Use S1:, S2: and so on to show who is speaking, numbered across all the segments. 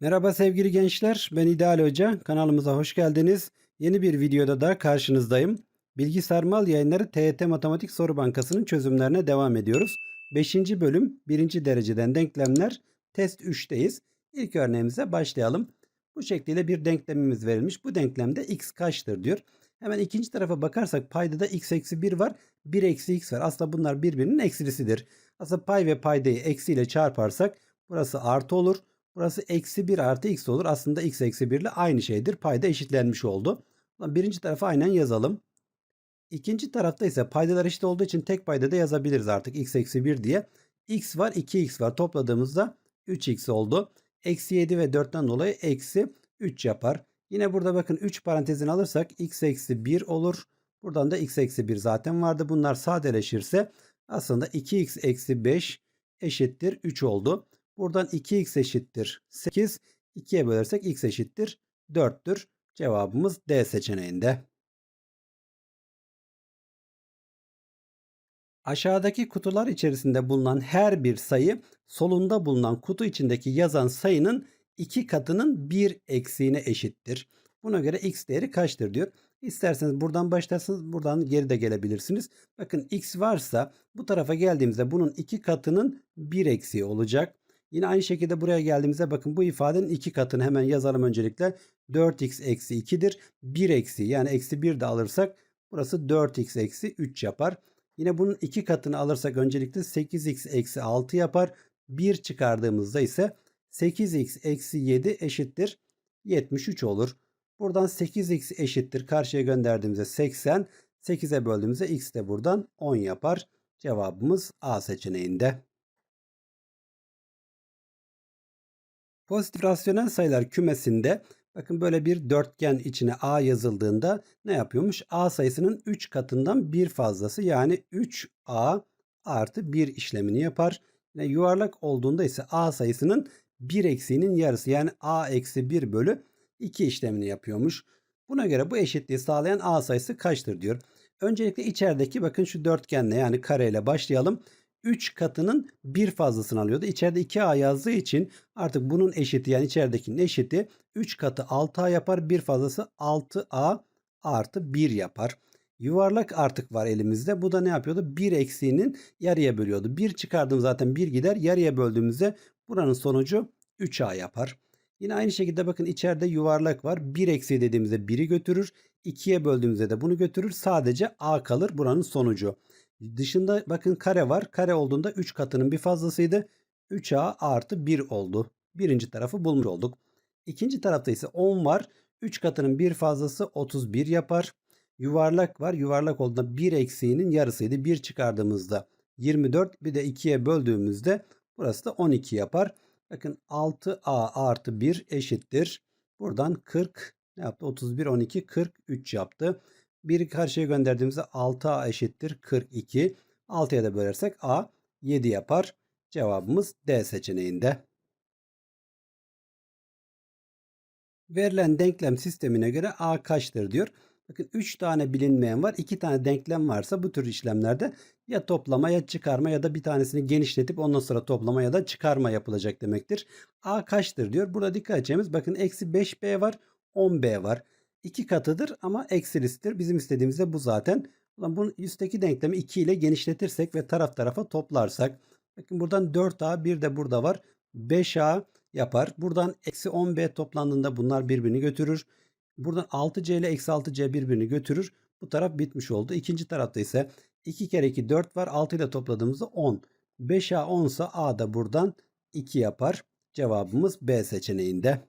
S1: Merhaba sevgili gençler, ben İdeal Hoca. Kanalımıza hoş geldiniz. Yeni bir videoda da karşınızdayım. Bilgi Sarmal Yayınları TYT Matematik Soru Bankası'nın çözümlerine devam ediyoruz. 5. bölüm 1. dereceden denklemler test 3'teyiz. İlk örneğimize başlayalım. Bu şekliyle bir denklemimiz verilmiş. Bu denklemde x kaçtır diyor. Hemen ikinci tarafa bakarsak payda da x eksi 1 var. 1 eksi x var. Aslında bunlar birbirinin eksilisidir. Aslında pay ve paydayı eksiyle çarparsak burası artı olur. Burası eksi 1 artı x olur. Aslında x eksi 1 ile aynı şeydir. Payda eşitlenmiş oldu. Birinci tarafa aynen yazalım. İkinci tarafta ise paydalar eşit olduğu için tek payda da yazabiliriz artık x eksi 1 diye. x var 2x var topladığımızda 3x oldu. Eksi 7 ve 4'ten dolayı eksi 3 yapar. Yine burada bakın 3 parantezini alırsak x eksi 1 olur. Buradan da x eksi 1 zaten vardı. Bunlar sadeleşirse aslında 2x eksi 5 eşittir 3 oldu. Buradan 2x eşittir 8. 2'ye bölersek x eşittir 4'tür. Cevabımız D seçeneğinde. Aşağıdaki kutular içerisinde bulunan her bir sayı solunda bulunan kutu içindeki yazan sayının iki katının bir eksiğine eşittir. Buna göre x değeri kaçtır diyor. İsterseniz buradan başlarsınız buradan geri de gelebilirsiniz. Bakın x varsa bu tarafa geldiğimizde bunun iki katının bir eksiği olacak. Yine aynı şekilde buraya geldiğimizde bakın bu ifadenin iki katını hemen yazalım öncelikle. 4x eksi 2'dir. 1 eksi yani eksi 1 de alırsak burası 4x eksi 3 yapar. Yine bunun iki katını alırsak öncelikle 8x eksi 6 yapar. 1 çıkardığımızda ise 8x eksi 7 eşittir 73 olur. Buradan 8x eşittir karşıya gönderdiğimizde 80. 8'e böldüğümüzde x de buradan 10 yapar. Cevabımız A seçeneğinde. Pozitif rasyonel sayılar kümesinde bakın böyle bir dörtgen içine A yazıldığında ne yapıyormuş? A sayısının 3 katından bir fazlası yani 3A artı 1 işlemini yapar. Yine yuvarlak olduğunda ise A sayısının 1 eksiğinin yarısı yani A eksi 1 bölü 2 işlemini yapıyormuş. Buna göre bu eşitliği sağlayan A sayısı kaçtır diyor. Öncelikle içerideki bakın şu dörtgenle yani kareyle başlayalım. 3 katının bir fazlasını alıyordu. İçeride 2A yazdığı için artık bunun eşiti yani içeridekinin eşiti 3 katı 6A yapar. Bir fazlası 6A artı 1 yapar. Yuvarlak artık var elimizde. Bu da ne yapıyordu? 1 eksiğinin yarıya bölüyordu. 1 çıkardım zaten 1 gider. Yarıya böldüğümüzde buranın sonucu 3A yapar. Yine aynı şekilde bakın içeride yuvarlak var. 1 eksiği dediğimizde 1'i götürür. 2'ye böldüğümüzde de bunu götürür. Sadece A kalır buranın sonucu. Dışında bakın kare var. Kare olduğunda 3 katının bir fazlasıydı. 3A artı 1 oldu. Birinci tarafı bulmuş olduk. İkinci tarafta ise 10 var. 3 katının bir fazlası 31 yapar. Yuvarlak var. Yuvarlak olduğunda 1 eksiğinin yarısıydı. 1 çıkardığımızda 24 bir de 2'ye böldüğümüzde burası da 12 yapar. Bakın 6A artı 1 eşittir. Buradan 40 ne yaptı? 31, 12, 43 yaptı. 1'i karşıya gönderdiğimizde 6A eşittir 42. 6'ya da bölersek A 7 yapar. Cevabımız D seçeneğinde. Verilen denklem sistemine göre A kaçtır diyor. Bakın 3 tane bilinmeyen var. 2 tane denklem varsa bu tür işlemlerde ya toplama ya çıkarma ya da bir tanesini genişletip ondan sonra toplama ya da çıkarma yapılacak demektir. A kaçtır diyor. Burada dikkat edeceğimiz bakın eksi 5B var 10B var. 2 katıdır ama eksilisidir. Bizim istediğimiz de bu zaten. Bunun üstteki denklemi 2 ile genişletirsek ve taraf tarafa toplarsak. Bakın buradan 4A bir de burada var. 5A yapar. Buradan eksi 10B toplandığında bunlar birbirini götürür. Buradan 6C ile eksi 6C birbirini götürür. Bu taraf bitmiş oldu. İkinci tarafta ise 2 kere 2 4 var. 6 ile topladığımızda 10. 5A 10 ise A da buradan 2 yapar. Cevabımız B seçeneğinde.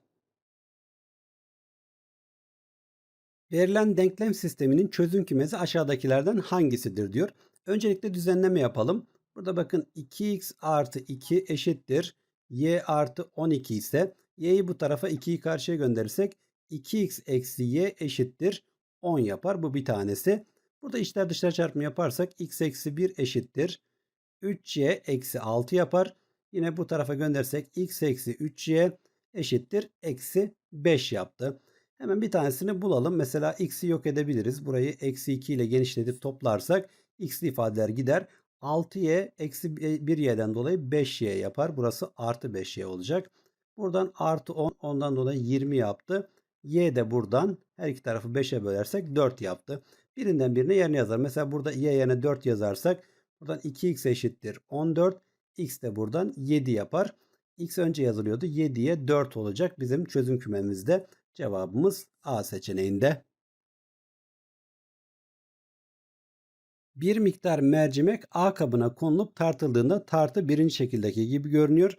S1: Verilen denklem sisteminin çözüm kümesi aşağıdakilerden hangisidir diyor. Öncelikle düzenleme yapalım. Burada bakın 2x artı 2 eşittir. y artı 12 ise y'yi bu tarafa 2'yi karşıya gönderirsek 2x eksi y eşittir 10 yapar. Bu bir tanesi. Burada içler dışlar çarpımı yaparsak x eksi 1 eşittir. 3y eksi 6 yapar. Yine bu tarafa göndersek x eksi 3y eşittir. Eksi 5 yaptı. Hemen bir tanesini bulalım. Mesela x'i yok edebiliriz. Burayı eksi 2 ile genişletip toplarsak x'li ifadeler gider. 6y eksi 1y'den dolayı 5y yapar. Burası artı 5y olacak. Buradan artı 10 ondan dolayı 20 yaptı. Y de buradan her iki tarafı 5'e bölersek 4 yaptı. Birinden birine yerine yazar. Mesela burada y yerine 4 yazarsak buradan 2x eşittir 14. X de buradan 7 yapar. X önce yazılıyordu. 7'ye 4 olacak bizim çözüm kümemizde. Cevabımız A seçeneğinde. Bir miktar mercimek A kabına konulup tartıldığında tartı birinci şekildeki gibi görünüyor.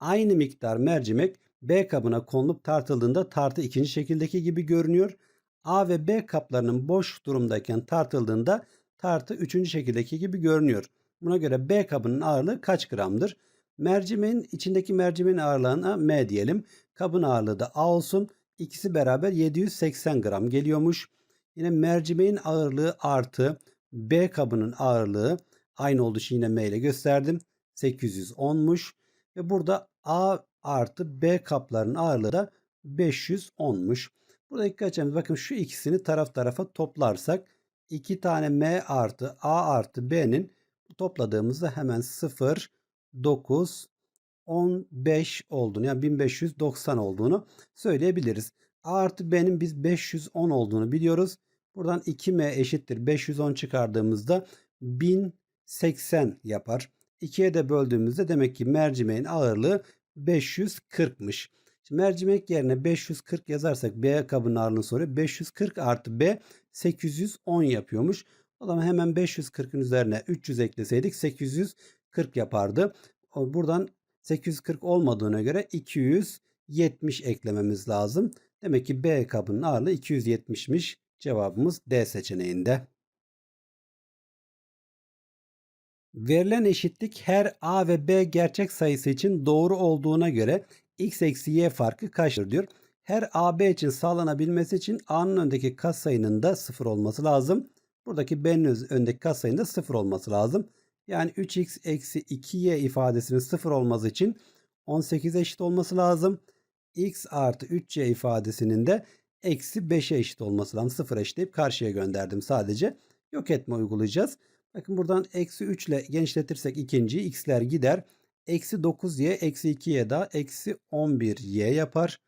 S1: Aynı miktar mercimek B kabına konulup tartıldığında tartı ikinci şekildeki gibi görünüyor. A ve B kaplarının boş durumdayken tartıldığında tartı üçüncü şekildeki gibi görünüyor. Buna göre B kabının ağırlığı kaç gramdır? Mercimeğin içindeki mercimeğin ağırlığına M diyelim. Kabın ağırlığı da A olsun. İkisi beraber 780 gram geliyormuş. Yine mercimeğin ağırlığı artı B kabının ağırlığı aynı olduğu için yine M ile gösterdim. 810'muş. Ve burada A artı B kaplarının ağırlığı da 510'muş. Burada dikkat edeceğimiz bakın şu ikisini taraf tarafa toplarsak 2 tane M artı A artı B'nin topladığımızda hemen 0, 9, 15 olduğunu yani 1590 olduğunu söyleyebiliriz. A artı B'nin biz 510 olduğunu biliyoruz. Buradan 2M eşittir 510 çıkardığımızda 1080 yapar. 2'ye de böldüğümüzde demek ki mercimeğin ağırlığı 540'mış. Şimdi mercimek yerine 540 yazarsak B kabının ağırlığını soruyor. 540 artı B 810 yapıyormuş. O zaman hemen 540'ın üzerine 300 ekleseydik 840 yapardı. Buradan 840 olmadığına göre 270 eklememiz lazım. Demek ki B kabının ağırlığı 270'miş. Cevabımız D seçeneğinde. Verilen eşitlik her A ve B gerçek sayısı için doğru olduğuna göre x eksi y farkı kaçtır diyor. Her AB için sağlanabilmesi için A'nın öndeki katsayının da 0 olması lazım. Buradaki B'nin öndeki katsayının da 0 olması lazım. Yani 3x eksi 2y ifadesinin 0 olması için 18 eşit olması lazım. x artı 3y ifadesinin de eksi 5'e eşit olması lazım. 0 eşitleyip karşıya gönderdim sadece. Yok etme uygulayacağız. Bakın buradan eksi 3 ile genişletirsek ikinciyi x'ler gider. Eksi 9y eksi 2y daha eksi 11y yapar.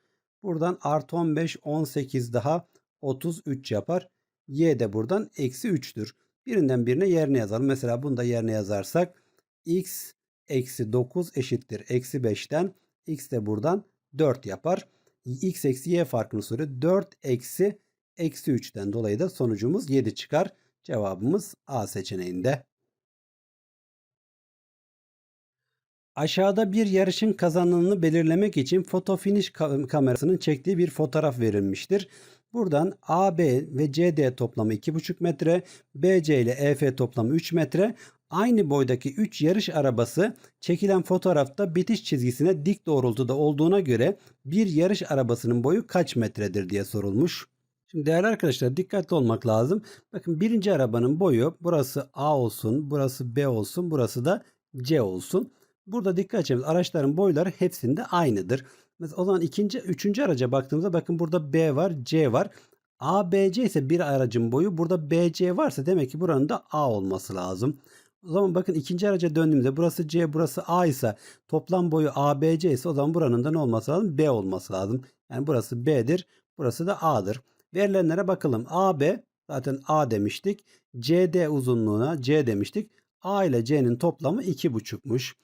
S1: Buradan artı 15 18 daha 33 yapar. Y de buradan eksi 3'tür. Birinden birine yerine yazalım. Mesela bunu da yerine yazarsak x eksi 9 eşittir. Eksi 5'ten x de buradan 4 yapar. x eksi y farkını soruyor. 4 eksi eksi 3'ten dolayı da sonucumuz 7 çıkar. Cevabımız A seçeneğinde. Aşağıda bir yarışın kazananını belirlemek için foto finish kamerasının çektiği bir fotoğraf verilmiştir. Buradan AB ve CD toplamı 2,5 metre, BC ile EF toplamı 3 metre. Aynı boydaki 3 yarış arabası çekilen fotoğrafta bitiş çizgisine dik doğrultuda olduğuna göre bir yarış arabasının boyu kaç metredir diye sorulmuş. Şimdi değerli arkadaşlar dikkatli olmak lazım. Bakın birinci arabanın boyu burası A olsun, burası B olsun, burası da C olsun. Burada dikkat edeceğimiz araçların boyları hepsinde aynıdır. Mesela o zaman ikinci, üçüncü araca baktığımızda bakın burada B var, C var. A, B, C ise bir aracın boyu. Burada B, C varsa demek ki buranın da A olması lazım. O zaman bakın ikinci araca döndüğümüzde burası C, burası A ise toplam boyu A, B, C ise o zaman buranın da ne olması lazım? B olması lazım. Yani burası B'dir, burası da A'dır. Verilenlere bakalım. AB zaten A demiştik. CD uzunluğuna C demiştik. A ile C'nin toplamı 2,5'muş.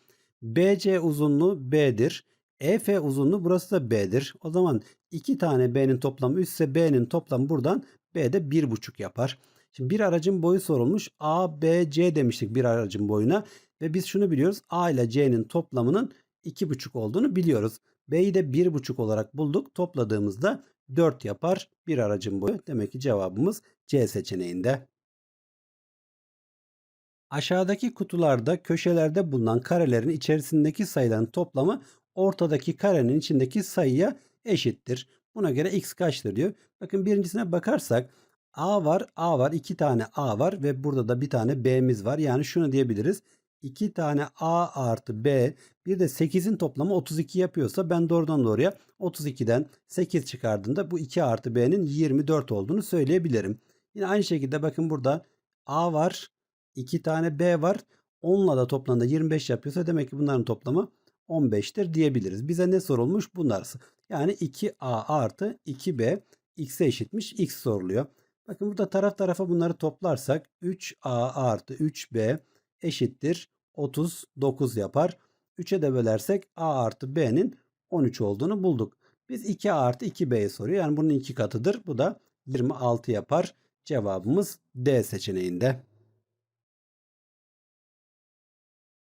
S1: BC uzunluğu B'dir. EF uzunluğu burası da B'dir. O zaman iki tane B'nin toplamı 3 ise B'nin toplamı buradan B'de 1,5 yapar. Şimdi bir aracın boyu sorulmuş. A, B, C demiştik bir aracın boyuna. Ve biz şunu biliyoruz. A ile C'nin toplamının 2,5 olduğunu biliyoruz. B'yi de 1,5 olarak bulduk. Topladığımızda 4 yapar bir aracın boyu. Demek ki cevabımız C seçeneğinde. Aşağıdaki kutularda köşelerde bulunan karelerin içerisindeki sayıların toplamı ortadaki karenin içindeki sayıya eşittir. Buna göre x kaçtır diyor. Bakın birincisine bakarsak A var, A var, iki tane A var ve burada da bir tane B'miz var. Yani şunu diyebiliriz. 2 tane A artı B bir de 8'in toplamı 32 yapıyorsa ben doğrudan doğruya 32'den 8 çıkardığımda bu 2 artı B'nin 24 olduğunu söyleyebilirim. Yine aynı şekilde bakın burada A var 2 tane B var 10'la da toplamda 25 yapıyorsa demek ki bunların toplamı 15'tir diyebiliriz. Bize ne sorulmuş? Bunlar. Yani 2a artı 2b x'e eşitmiş. x soruluyor. Bakın burada taraf tarafa bunları toplarsak 3a artı 3b eşittir 39 yapar. 3'e de bölersek a artı b'nin 13 olduğunu bulduk. Biz 2a artı 2b'ye soruyor. Yani bunun iki katıdır. Bu da 26 yapar. Cevabımız D seçeneğinde.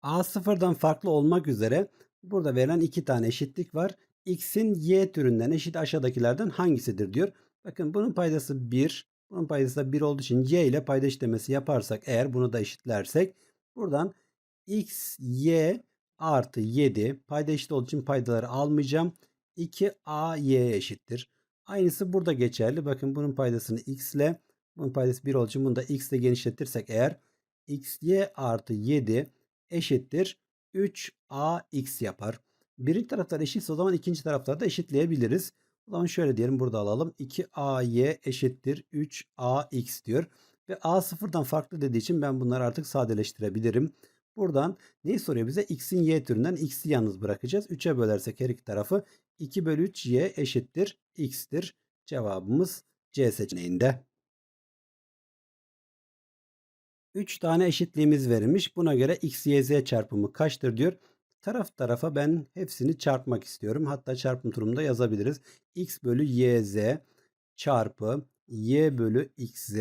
S1: A sıfırdan farklı olmak üzere burada verilen iki tane eşitlik var. X'in Y türünden eşit aşağıdakilerden hangisidir diyor. Bakın bunun paydası 1. Bunun paydası da 1 olduğu için Y ile payda eşitlemesi yaparsak eğer bunu da eşitlersek buradan X, Y artı 7 payda eşit olduğu için paydaları almayacağım. 2A, Y eşittir. Aynısı burada geçerli. Bakın bunun paydasını X ile bunun paydası 1 olduğu için bunu da X ile genişletirsek eğer XY artı 7 eşittir 3AX yapar. Birinci taraflar eşitse o zaman ikinci tarafları da eşitleyebiliriz. O zaman şöyle diyelim burada alalım. 2AY eşittir 3AX diyor. Ve A sıfırdan farklı dediği için ben bunları artık sadeleştirebilirim. Buradan neyi soruyor bize? X'in Y türünden X'i yalnız bırakacağız. 3'e bölersek her iki tarafı 2 bölü 3 Y eşittir X'tir. Cevabımız C seçeneğinde. 3 tane eşitliğimiz verilmiş. Buna göre x, y, z çarpımı kaçtır diyor. Taraf tarafa ben hepsini çarpmak istiyorum. Hatta çarpım turumunda yazabiliriz. x bölü y, z çarpı y bölü x, z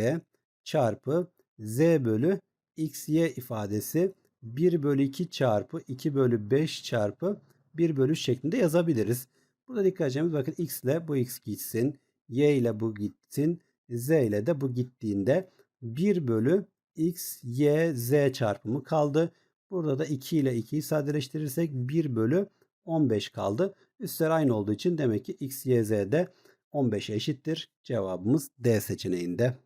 S1: çarpı z bölü x, y ifadesi 1 bölü 2 çarpı 2 bölü 5 çarpı 1 bölü şeklinde yazabiliriz. Burada dikkat edeceğimiz bakın x ile bu x gitsin. Y ile bu gitsin. Z ile de bu gittiğinde 1 bölü x, y, z çarpımı kaldı. Burada da 2 ile 2'yi sadeleştirirsek 1 bölü 15 kaldı. Üstler aynı olduğu için demek ki x, y, z de 15'e eşittir. Cevabımız D seçeneğinde.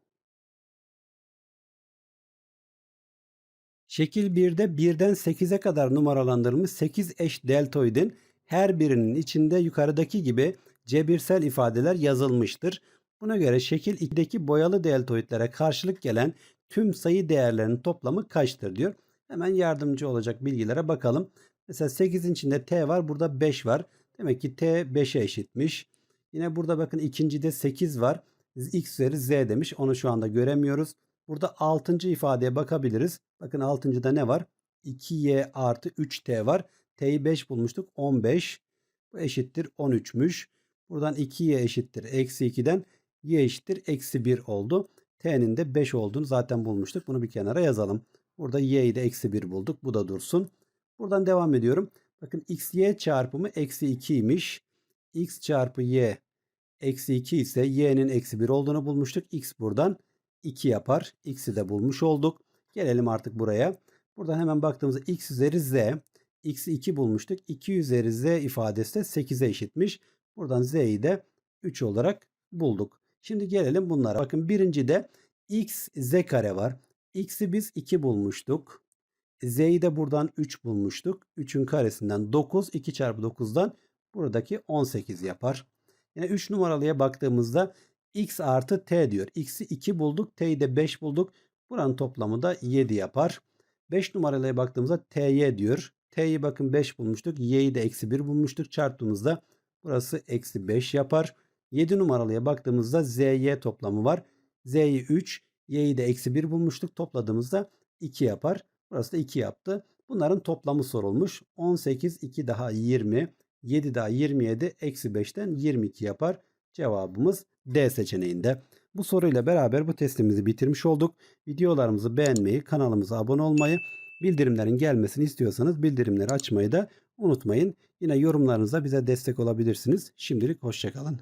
S1: Şekil 1'de 1'den 8'e kadar numaralandırılmış 8 eş deltoidin her birinin içinde yukarıdaki gibi cebirsel ifadeler yazılmıştır. Buna göre şekil 2'deki boyalı deltoidlere karşılık gelen tüm sayı değerlerinin toplamı kaçtır diyor. Hemen yardımcı olacak bilgilere bakalım. Mesela 8'in içinde t var. Burada 5 var. Demek ki t 5'e eşitmiş. Yine burada bakın ikincide 8 var. x üzeri z demiş. Onu şu anda göremiyoruz. Burada 6. ifadeye bakabiliriz. Bakın 6.da ne var? 2y artı 3t var. t'yi 5 bulmuştuk. 15. Bu eşittir 13'müş. Buradan 2y eşittir. Eksi 2'den y eşittir. Eksi 1 oldu. T'nin de 5 olduğunu zaten bulmuştuk. Bunu bir kenara yazalım. Burada y'yi de eksi 1 bulduk. Bu da dursun. Buradan devam ediyorum. Bakın x y çarpımı eksi 2'ymiş. x çarpı y eksi 2 ise y'nin eksi 1 olduğunu bulmuştuk. x buradan 2 yapar. x'i de bulmuş olduk. Gelelim artık buraya. Buradan hemen baktığımızda x üzeri z. x'i 2 bulmuştuk. 2 üzeri z ifadesi de 8'e eşitmiş. Buradan z'yi de 3 olarak bulduk. Şimdi gelelim bunlara. Bakın birincide x z kare var. x'i biz 2 bulmuştuk. z'yi de buradan 3 bulmuştuk. 3'ün karesinden 9. 2 çarpı 9'dan buradaki 18 yapar. Yine 3 numaralıya baktığımızda x artı t diyor. x'i 2 bulduk. t'yi de 5 bulduk. Buranın toplamı da 7 yapar. 5 numaralıya baktığımızda t'y diyor. t'yi bakın 5 bulmuştuk. y'yi de eksi 1 bulmuştuk. Çarptığımızda burası eksi 5 yapar. 7 numaralıya baktığımızda ZY toplamı var. Z'yi 3, Y'yi de eksi 1 bulmuştuk. Topladığımızda 2 yapar. Burası da 2 yaptı. Bunların toplamı sorulmuş. 18, 2 daha 20, 7 daha 27, eksi 5'ten 22 yapar. Cevabımız D seçeneğinde. Bu soruyla beraber bu testimizi bitirmiş olduk. Videolarımızı beğenmeyi, kanalımıza abone olmayı, bildirimlerin gelmesini istiyorsanız bildirimleri açmayı da unutmayın. Yine yorumlarınızla bize destek olabilirsiniz. Şimdilik hoşçakalın.